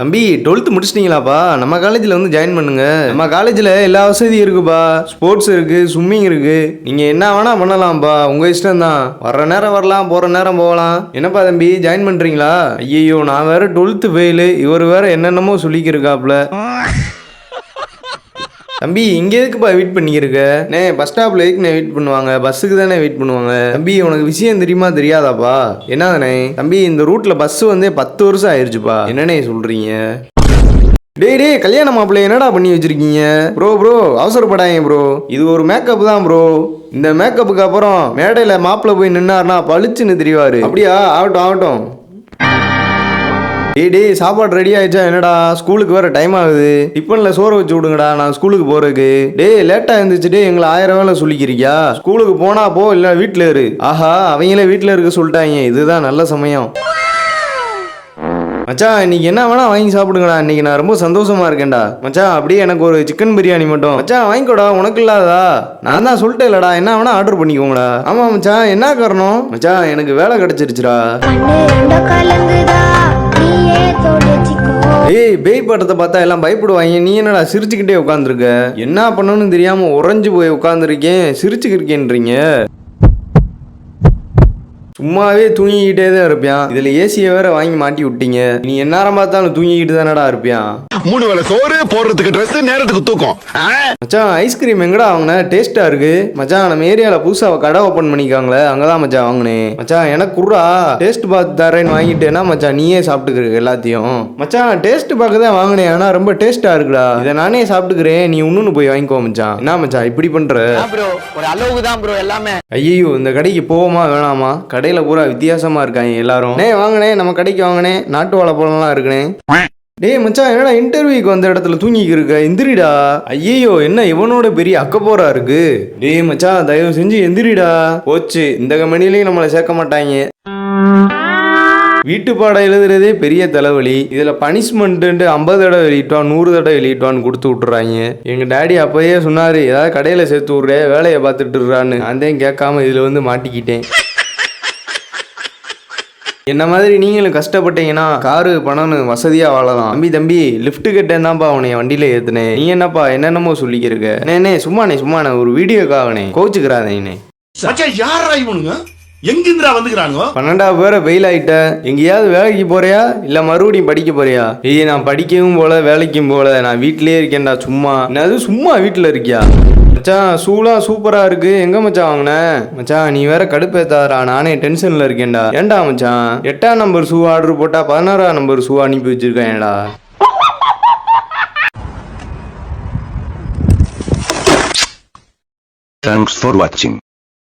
தம்பி டுவெல்த்து முடிச்சிட்டிங்களாப்பா? நம்ம காலேஜில் வந்து ஜாயின் பண்ணுங்க. நம்ம காலேஜில் எல்லா வசதியும் இருக்குப்பா. ஸ்போர்ட்ஸ் இருக்கு ஸ்விம்மிங் இருக்கு. நீங்கள் என்ன வேணால் பண்ணலாம்ப்பா. உங்கள் இஷ்டம் தான் வர்ற நேரம் வரலாம் போகிற நேரம் போகலாம். என்னப்பா தம்பி ஜாயின் பண்ணுறீங்களா ஐயோ நான் வேற டுவெல்த்து ஃபெயிலு இவர் வேற என்னென்னமோ சொல்லிக்கிருக்காப்புல தம்பி இங்கே எதுக்குப்பா வெயிட் பண்ணிக்கிருக்க? நே பஸ் ஸ்டாப்ல எதுக்குண்ணே வெயிட் பண்ணுவாங்க? பஸ்ஸுக்கு தானே வெயிட் பண்ணுவாங்க? தம்பி உனக்கு விஷயம் தெரியுமா தெரியாதாப்பா? என்னதானே? தம்பி இந்த ரூட்ல பஸ் வந்து பத்து வருஷம் ஆயிருச்சுப்பா. என்னண்ணே சொல்றீங்க? டேய் டேய் கல்யாண மாப்பிள்ளை என்னடா பண்ணி வச்சிருக்கீங்க? ப்ரோ ப்ரோ அவசரப்படாங்க ப்ரோ இது ஒரு மேக்கப் தான் ப்ரோ இந்த மேக்கப்புக்கு அப்புறம் மேடையில் மாப்பிள்ளை போய் நின்னாருன்னா பளிச்சுன்னு தெரிவாரு. அப்படியா? ஆகட்டும் ஆகட்டும். டே டேய் சாப்பாடு ரெடி ஆயிடுச்சா? என்னடா ஸ்கூலுக்கு வேற டைம் ஆகுது. டிஃபன்ல சோறு வச்சு விடுங்கடா நான் ஸ்கூலுக்கு போறதுக்கு. டேய் லேட்டா இருந்துச்சு டே எங்களை ஆயிரம் வேலை சொல்லிக்கிறியா? ஸ்கூலுக்கு போனா போ இல்ல வீட்டில் இரு. ஆஹா அவங்களே வீட்டில் இருக்க சொல்லிட்டாங்க. இதுதான் நல்ல சமயம். மச்சான் இன்னைக்கு என்ன வேணா வாங்கி சாப்பிடுங்கடா. இன்னைக்கு நான் ரொம்ப சந்தோஷமா இருக்கேன்டா. மச்சான் அப்படியே எனக்கு ஒரு சிக்கன் பிரியாணி மட்டும். மச்சான் வாங்கிக்கோடா உனக்கு இல்லாதா நான் தான் சொல்லிட்டேன்லடா என்ன வேணா ஆர்டர் பண்ணிக்கோங்கடா. ஆமா மச்சான் என்ன காரணம்? மச்சான் எனக்கு வேலை கிடைச்சிருச்சுடா. ஏய் பேய் படத்தை பார்த்தா எல்லாம் பயப்படுவாங்க. நீ என்னடா சிரிச்சுக்கிட்டே உட்காந்துருக்க என்ன பண்ணணும்னு தெரியாம உறைஞ்சு போய் உட்காந்துருக்கேன் சிரிச்சுக்கிருக்கேன்றீங்க. சும்மாவே தூங்கிக்கிட்டே தான் இருப்பியான். இதுல ஏசியை வேற வாங்கி மாட்டி விட்டீங்க. நீ எந்நேரம் பார்த்தாலும் தூங்கிக்கிட்டு தானடா இருப்பியான். மூணு வேளை சோறு போடுறதுக்கு Dress நேரத்துக்கு தூக்கம்? மச்சான் ஐஸ்கிரீம் எங்கடா வாங்கின? டேஸ்டா இருக்கு. மச்சான் நம்ம ஏரியால புதுசா கடை ஓபன் பண்ணிருக்காங்களே அங்கதான் மச்சான் வாங்கினேன் மச்சான் எனக்கு குர்ரா டேஸ்ட் பார்த்து தரேன்னு வாங்கிட்டேன்னா மச்சான் நீயே சாப்பிட்டுக்கிற எல்லாத்தையும். மச்சான் டேஸ்ட் பார்க்க தான் வாங்கினேன் ஆனா ரொம்ப டேஸ்டா இருக்குடா. இதை நானே சாப்பிட்டுக்கிறேன் நீ இன்னொன்னு போய் வாங்கிக்கோ மச்சான். என்ன மச்சான் இப்படி பண்ற? ப்ரோ ஒரு அளவுக்கு தான் ப்ரோ எல்லாமே. ஐயோ இந்த கடைக்கு போவோமா வேணாமா? கடையில பூரா வித்தியாசமா இருக்காங்க எல்லாரும். நே வாங்கினே நம்ம கடைக்கு வாங்கினே நாட்டு வாழைப்பழம்லாம் இருக்குனே டேய் மச்சான் என்னடா இன்டர்வியூக்கு வந்த இடத்துல தூங்கிக்கு இருக்க? எந்திரிடா. ஐயோ என்ன இவனோட பெரிய அக்கப்போரா இருக்கு? டேய் மச்சான் தயவு செஞ்சு எந்திரிடா. போச்சு. இந்த கம்பெனிலையும் நம்மளை சேர்க்க மாட்டாங்க. வீட்டு பாடம் எழுதுறதே பெரிய தலைவலி. இதில் பனிஷ்மெண்ட்டு ஐம்பது தடவை வெளியிட்டோம் நூறு தடவை வெளியிட்டோன்னு கொடுத்து விட்டுறாங்க. எங்கள் டாடி அப்போயே சொன்னார் ஏதாவது கடையில் சேர்த்து விட்றே வேலையை பார்த்துட்டுறான்னு அதையும் கேட்காம இதில் வந்து மாட்டிக்கிட்டேன். என்ன மாதிரி நீங்களும் கஷ்டப்பட்டீங்கன்னா காரு பணம்னு வசதியா வாழலாம். தம்பி தம்பி லிஃப்ட் கட்டேன் தான்ப்பா அவனை வண்டியில ஏத்துனேன். நீ என்னப்பா என்னென்னமோ சொல்லிக்கிருக்க? நே சும்மாண்ணே சும்மாண்ணே ஒரு வீடியோக்காகனே கோச்சுக்கிறாதே மச்சான் யாரா இவனுங்க? எங்கிருந்துடா வந்துக்கிறானுங்க? பன்னெண்டாவது பேரை ஃபெயில் ஆயிட்ட. எங்கேயாவது வேலைக்கு போறியா? இல்ல மறுபடியும் படிக்க போறியா? ஏய் நான் படிக்கவும் போல வேலைக்கும் போல நான் வீட்டிலேயே இருக்கேன்டா சும்மா. என்னது சும்மா வீட்டில் இருக்கியா? மச்சான் ஷூலாம் சூப்பரா இருக்கு. எங்க மச்சான் வாங்கின? மச்சான் நீ வேற கடுப்பேத்தாரா நானே டென்ஷன்ல இருக்கேன்டா. ஏன்டா மச்சான்? எட்டாம் நம்பர் ஷூ ஆர்டர் போட்டா பதினாறாம் நம்பர் ஷூ அனுப்பி வச்சிருக்கேன்டா Thanks for watching.